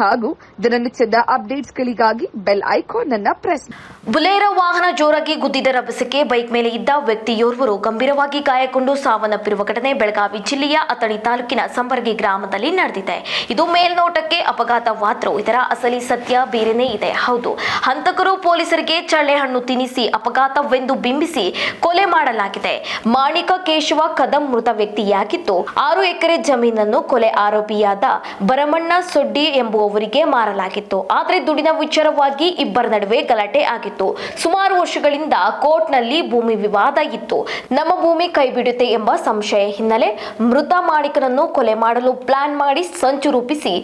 ಹಾಗೂ ದಿನನಿತ್ಯದ ಅಪ್ಡೇಟ್ಸ್ಗಳಿಗಾಗಿ ಬೆಲ್ ಐಕಾನ್ ಅನ್ನ ಪ್ರೆಸ್ ಬುಲೇರ ವಾಹನ ಜೋರಾಗಿ ಗುದ್ದಿದ ರಭಸಕ್ಕೆ ಬೈಕ್ ಮೇಲೆ ಇದ್ದ ವ್ಯಕ್ತಿಯೋರ್ವರು ಗಂಭೀರವಾಗಿ ಗಾಯಗೊಂಡು ಸಾವನ್ನಪ್ಪಿರುವ ಘಟನೆ ಬೆಳಗಾವಿ ಜಿಲ್ಲೆಯ ಅಥಣಿ ತಾಲೂಕಿನ ಸಂಬರ್ಗಿ ಗ್ರಾಮದಲ್ಲಿ ನಡೆದಿದೆ. ಇದು ಮೇಲ್ನೋಟಕ್ಕೆ ಅಪಘಾತವಾದರೂ ಇದರ ಅಸಲಿ ಸತ್ಯ ಬೇರೆನೇ ಇದೆ. ಹೌದು, ಹಂತಕರು ಪೊಲೀಸರಿಗೆ ಚಳ್ಳೆಹಣ್ಣು ತಿನ್ನಿಸಿ ಅಪಘಾತವೆಂದು ಬಿಂಬಿಸಿ ಕೊಲೆ ಮಾಡಲಾಗಿದೆ. ಮಾಣಿಕ ಕೇಶವ ಕದಂ ಮೃತ ವ್ಯಕ್ತಿಯಾಗಿದ್ದು, ಆರು ಎಕರೆ ಜಮೀನನ್ನು ಕೊಲೆ ಆರೋಪಿಯಾದ ಭರಮಣ್ಣ ಸೊಡ್ಡಿ ಎಂಬುವವರಿಗೆ ಮಾರಲಾಗಿತ್ತು. ಆದರೆ ದುಡಿನ ವಿಚಾರವಾಗಿ ಇಬ್ಬರ ನಡುವೆ ಗಲಾಟೆ ಆಗಿತ್ತು. ಸುಮಾರು ವರ್ಷಗಳಿಂದ ಕೋರ್ಟ್ನಲ್ಲಿ ಭೂಮಿ ವಿವಾದ ಇತ್ತು. ನಮ್ಮ ಭೂಮಿ ಕೈಬಿಡುತ್ತೆ ಎಂಬ ಸಂಶಯ ಹಿನ್ನೆಲೆ ಮೃತ ಮಾಲೀಕನನ್ನು ಕೊಲೆ ಮಾಡಲು ಪ್ಲಾನ್ ಮಾಡಿ ಸಂಚು ರೂಪಿಸಿ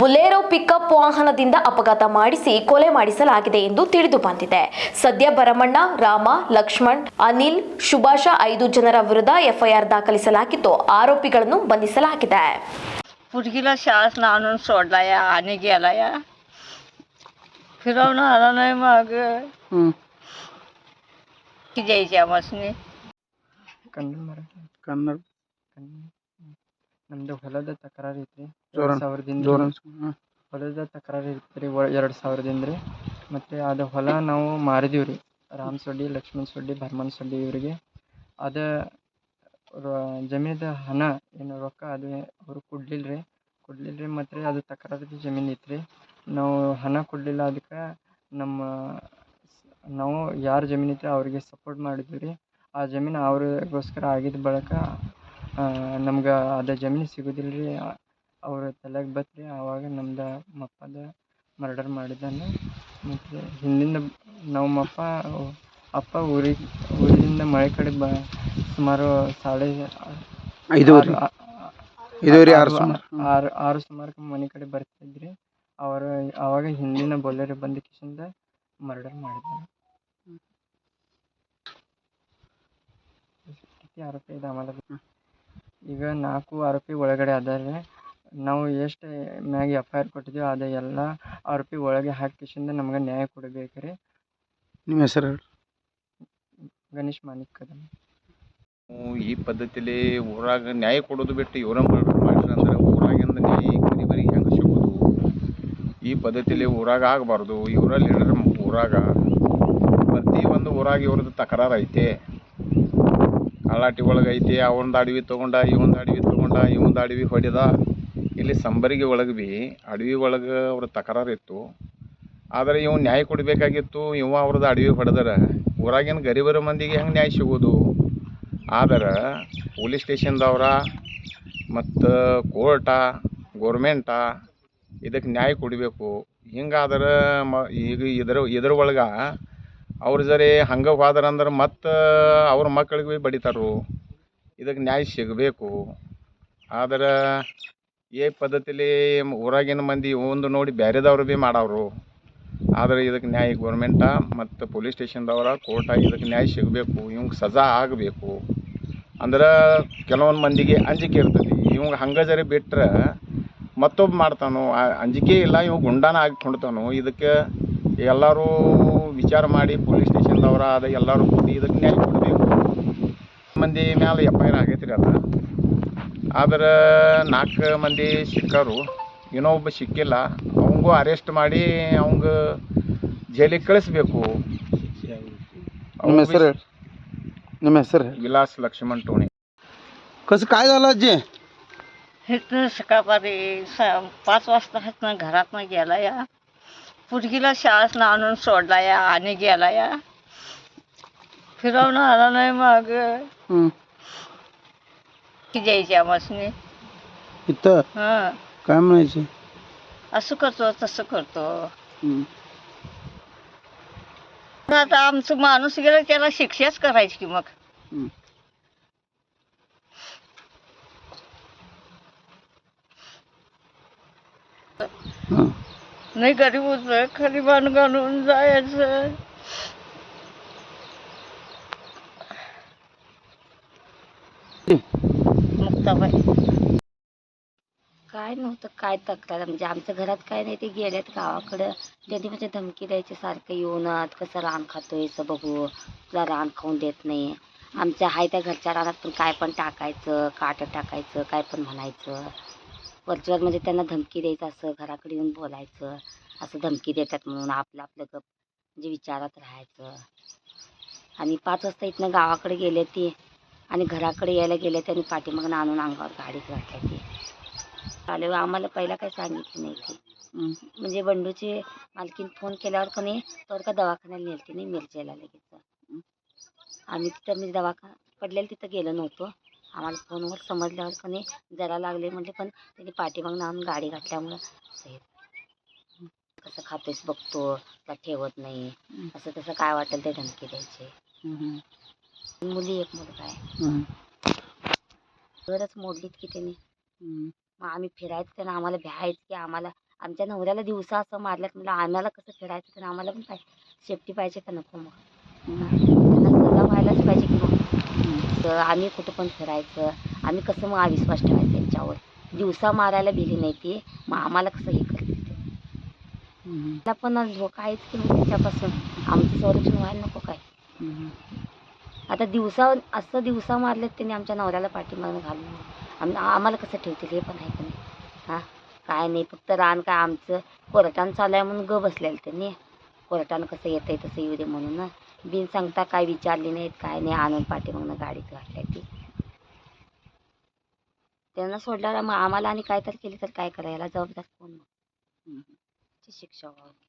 ಬುಲೆರೋ ಪಿಕಪ್ ವಾಹನದಿಂದ ಅಪಘಾತ ಮಾಡಿಸಿ ಕೊಲೆ ಮಾಡಿಸಲಾಗಿದೆ ಎಂದು ತಿಳಿದು ಬಂದಿದೆ. ಸದ್ಯ ಭರಮಣ್ಣ, ರಾಮ, ಲಕ್ಷ್ಮಣ್, ಅನಿಲ್ ಶುಭಾಷ ಐದು ಜನರ ವಿರುದ್ಧ ಎಫ್ಐಆರ್ ದಾಖಲಿಸಲಾಗಿದ್ದು ಆರೋಪಿಗಳನ್ನು ಬಂಧಿಸಲಾಗಿದೆ. पोरगीला शाळेत आणून सोडलाय आणि गेलाय फिरवून आला नाही मग की द्यायची आम्हासनी ಕನ್ನಡ ಮರಾಠಿ ಕನ್ನಡ ಕನ್ನಡ ನಮ್ದು ಹೊಲದ ತಕರಾರು ಐತ್ರಿ ಜೋರ ಎರಡು ಸಾವಿರದಿಂದ ಜೋರ ಹೊಲದ ತಕರಾರು ಇತ್ತು ರೀ ಎರಡು ಸಾವಿರದಿಂದ ರೀ ಮತ್ತು ಅದು ಹೊಲ ನಾವು ಮಾರಿದೀವಿ ರೀ ರಾಮ್ ಸೊಡ್ಡಿ ಲಕ್ಷ್ಮಣ್ ಸೊಡ್ಡಿ ಭರ್ಮನ್ ಸೊಡ್ಡಿ ಇವರಿಗೆ ಅದು ಜಮೀನದ ಹಣ ಏನು ರೊಕ್ಕ ಅದು ಅವರು ಕೊಡ್ಲಿಲ್ಲ ರೀ ಕೊಡ್ಲಿಲ್ಲ ಮತ್ತು ಅದು ತಕರಾರು ಜಮೀನು ಇತ್ತು ರೀ ನಾವು ಹಣ ಕೊಡಲಿಲ್ಲ ಅದಕ್ಕೆ ನಮ್ಮ ನಾವು ಯಾರ ಜಮೀನು ಇತ್ತು ಅವರಿಗೆ ಸಪೋರ್ಟ್ ಮಾಡಿದ್ವಿ ರೀ ಆ ಜಮೀನು ಅವ್ರಿಗೋಸ್ಕರ ಆಗಿದ್ದ ಬಳಿಕ ನಮ್ಗೆ ಅದು ಜಮೀನು ಸಿಗೋದಿಲ್ಲ ರೀ ಅವ್ರ ತಲೆಗೆ ಬತ್ತು ರೀ ಆವಾಗ ನಮ್ದು ಮಪ್ಪದ ಮರ್ಡರ್ ಮಾಡಿದ್ದಾನೆ. ಮತ್ತು ಹಿಂದಿಂದ ನಮ್ಮಪ್ಪ ಅಪ್ಪ ಊರಿಗೆ ಊರಿಂದ ಮಳೆ ಕಡೆ ಬ ಸುಮಾರು ಸಾಳೆ ಐದೂವರೆ. ಆರು- ಆರು ಸುಮಾರು. ಆರು ಆರು ಸುಮಾರಕ್ಕೆ ಮನೆ ಕಡೆ ಬರ್ತಿದ್ರಿ ಅವರು ಅವಾಗ ಹಿಂದಿನ ಬೊಲೆರೋ ಬಂದ ಕಿಶಿಂದ ಮರ್ಡರ್ ಮಾಡಿದ್ರು. ಆರೋಪಿ ಇದೆ ಆಮೇಲೆ. ಈಗ ನಾಲ್ಕು ಆರೋಪಿ ಒಳಗಡೆ ಅದಾರೆ ನಾವು ಎಷ್ಟು ಮ್ಯಾಗ ಎಫ್ ಐ ಆರ್ ಕೊಟ್ಟಿದ್ದೀವಿ ಅದು ಎಲ್ಲ ಆರೋಪಿ ಒಳಗೆ ಹಾಕಿ ಕಿಶಿಂದ ನಮ್ಗೆ ನ್ಯಾಯ ಕೊಡಬೇಕು ರೀ ನಿಮ್ಮ ಹೆಸರು ಗಣೇಶ್ ಮಾನಿಕ್ ಕದಮ್ ನಾವು ಈ ಪದ್ಧತಿಲಿ ಊರಾಗ ನ್ಯಾಯ ಕೊಡೋದು ಬಿಟ್ಟು ಇವರ ಮಾಡಿದ್ರೆ ಊರಾಗಿಂದ ನ್ಯಾಯ ಗರೀಬರಿಗೆ ಹೆಂಗೆ ಸಿಗೋದು? ಈ ಪದ್ಧತಿಲಿ ಊರಾಗ ಆಗಬಾರ್ದು. ಇವರಲ್ಲಿ ಹೇಳಿದ್ರೆ ಊರಾಗ ಪ್ರತಿ ಒಂದು ಊರಾಗ ಇವ್ರದ್ದು ತಕರಾರು ಐತೆ. ಅಲಾಟಿ ಒಳಗೆ ಐತಿ ಅವನದು ಅಡವಿ ತೊಗೊಂಡ ಇವಂದು ಅಡವಿ ತೊಗೊಂಡ ಇವಂದು ಅಡವಿ ಹೊಡೆದ. ಇಲ್ಲಿ ಸಂಬರಿಗೆ ಒಳಗೆ ಭೀ ಅಡವಿ ಒಳಗೆ ಅವ್ರ ತಕರಾರು ಇತ್ತು. ಆದರೆ ಇವ್ ನ್ಯಾಯ ಕೊಡಬೇಕಾಗಿತ್ತು, ಇವ ಅವ್ರದ್ದು ಅಡವಿ ಹೊಡೆದ್ರೆ. ಊರಾಗಿನ ಗರಿಬರ ಮಂದಿಗೆ ಹೆಂಗೆ ನ್ಯಾಯ ಸಿಗೋದು? ಆದ್ರೆ ಪೊಲೀಸ್ ಸ್ಟೇಷನ್ದವ್ರ ಮತ್ತು ಕೋರ್ಟ ಗೋರ್ಮೆಂಟ ಇದಕ್ಕೆ ನ್ಯಾಯ ಕೊಡಬೇಕು. ಹಿಂಗಾದ್ರೆ ಮ, ಈಗ ಇದ್ರ ಇದ್ರ ಒಳಗೆ ಅವ್ರು ಜರಿ ಹಂಗೆ ಹೋದ್ರಂದ್ರೆ ಮತ್ತು ಅವ್ರ ಮಕ್ಕಳಿಗೆ ಭೀ ಬಡಿತಾರು. ಇದಕ್ಕೆ ನ್ಯಾಯ ಸಿಗಬೇಕು. ಆದ್ರೆ ಈ ಪದ್ಧತಿಲಿ ಊರಾಗಿನ ಮಂದಿ ಒಂದು ನೋಡಿ ಬೇರೆದವ್ರು ಭೀ ಮಾಡವ್ರು. ಆದರೆ ಇದಕ್ಕೆ ನ್ಯಾಯ ಗೌರ್ಮೆಂಟ ಮತ್ತು ಪೊಲೀಸ್ ಸ್ಟೇಷನ್ದವರ, ಕೋರ್ಟ ಇದಕ್ಕೆ ನ್ಯಾಯ ಸಿಗಬೇಕು. ಇವಂಗೆ ಸಜಾ ಆಗಬೇಕು. ಅಂದ್ರೆ ಕೆಲವೊಂದು ಮಂದಿಗೆ ಅಂಜಿಕೆ ಇರ್ತೈತಿ ಇವಂಗೆ ಹಂಗೆ ಜರಿ ಬಿಟ್ರೆ ಮತ್ತೊಬ್ಬ ಮಾಡ್ತಾನೋ. ಆ ಅಂಜಿಕೆ ಇಲ್ಲ, ಇವು ಗುಂಡಾನ ಆಗಿಕೊಂಡ್ತಾನೋ ಇದಕ್ಕೆ ಎಲ್ಲರೂ ವಿಚಾರ ಮಾಡಿ ಪೊಲೀಸ್ ಸ್ಟೇಷನ್ದವ್ರ ಅದು ಎಲ್ಲರೂ ಕೂಡಿ ಇದಕ್ಕೆ ನ್ಯಾಯ ಕೊಡಬೇಕು. ಮಂದಿ ಮ್ಯಾಲೆ ಎಫ್ ಐ ಆರ್ ಆಗೈತೆ ರೀ ಅದು. ಆದ್ರೆ ನಾಲ್ಕು ಮಂದಿ ಸಿಕ್ಕರು. ಇನ್ನೊಬ್ಬ ಸಿಕ್ಕಿಲ್ಲ. ಅವಂಗೂ ಅರೆಸ್ಟ್ ಮಾಡಿ ಅವಂಗೆ ಜೈಲಿಗೆ ಕಳಿಸ್ಬೇಕು. नमस्कार विलास लक्ष्मण टोणे कसं काय झालं जे हे तर सकाळपारी पाच वाजता घरात गेला या पुरगीला शाळेतनं आणून सोडला या आणि गेला या फिरवणं आला नाही मग जायच्या मसने इथं काय म्हणायचे असं करतो तसं करतो हम्म पण आता आमचं माणूस गेला त्याला शिक्षाच करायची की मग. हं. नाही गरीब होतं खाली बाण घालून जायचं मुक्ताबाई काय नव्हतं काय तक्रार? म्हणजे आमच्या घरात काय नाही ते गेल्यात गावाकडं. त्यांनी म्हणजे धमकी द्यायची सारखं येऊन कसं रान खातोय असं बघू. तुला रान खाऊन देत नाही. आमच्या हाय त्या घरच्या रानात पण काय पण टाकायचं काटं टाकायचं काय पण म्हणायचं. वरच्यावर म्हणजे त्यांना धमकी द्यायचं असं घराकडे येऊन बोलायचं. असं धमकी देतात म्हणून आपलं आपलं गप म्हणजे विचारात राहायचं. आणि पाच वाजता इथनं गावाकडे गेले ती आणि घराकडे यायला गेले त्यांनी पाठीमागनं आणून अंगावर गाडीत घातल्या ती. आले. आम्हाला पहिला काही सांगितलं नाही ती. म्हणजे बंडूची मालकीन फोन केल्यावर का नाही तर का दवाखान्याला नेलती नाही मिरजेला लगेच. आम्ही तिथं म्हणजे दवाखाना पडलेलं तिथं गेलो नव्हतो. आम्हाला फोनवर समजल्यावर का नाही जरा लागले म्हणजे पण त्यांनी पाठीमागनं आणून गाडी घातल्यामुळं कसं खातेस बघतो का ठेवत नाही. असं तसं काय वाटेल ते धमकी द्यायचे. मुली एक मुलगा आहे. घरच मोडलीत की त्यांनी. मग आम्ही फिरायचं त्यांना आम्हाला भ्यायचं की आम्हाला आमच्या नवऱ्याला दिवसा असं मारल्यात म्हणलं आम्हाला कसं फिरायचं तर आम्हाला पण पाय सेफ्टी पाहिजे का नको मग. त्यांना सजा व्हायलाच पाहिजे की मग. तर आम्ही कुठं पण फिरायचं आम्ही कसं मग विश्वास ठेवायचा त्यांच्यावर. दिवसा मारायला भिली नाही ती मग आम्हाला कसं हे करते ते मला पण धोका आहेच की मग त्याच्यापासून. आमचं संरक्षण व्हायला नको काय? आता दिवसा असं दिवसा मारलेत त्यांनी आमच्या नवऱ्याला पाठीमागं घालून. आम आम्हाला कसं ठेवतील? हे पण आहे का नाही? हां? काय नाही फक्त रान काय आमचं. कोर्टानं चालू आहे म्हणून ग बसलेलं त्यांनी कोर्टानं कसं येतंय तसं येऊ दे म्हणून. ना बिन सांगता काय विचारली नाहीत काय नाही. आणून पाठीमागनं गाडीत घातल्या ती. त्यांना सोडल्यावर मग आम्हाला आणि काय तर केली तर काय करायला? जबाबदार कोण मग? शिक्षा व्हावी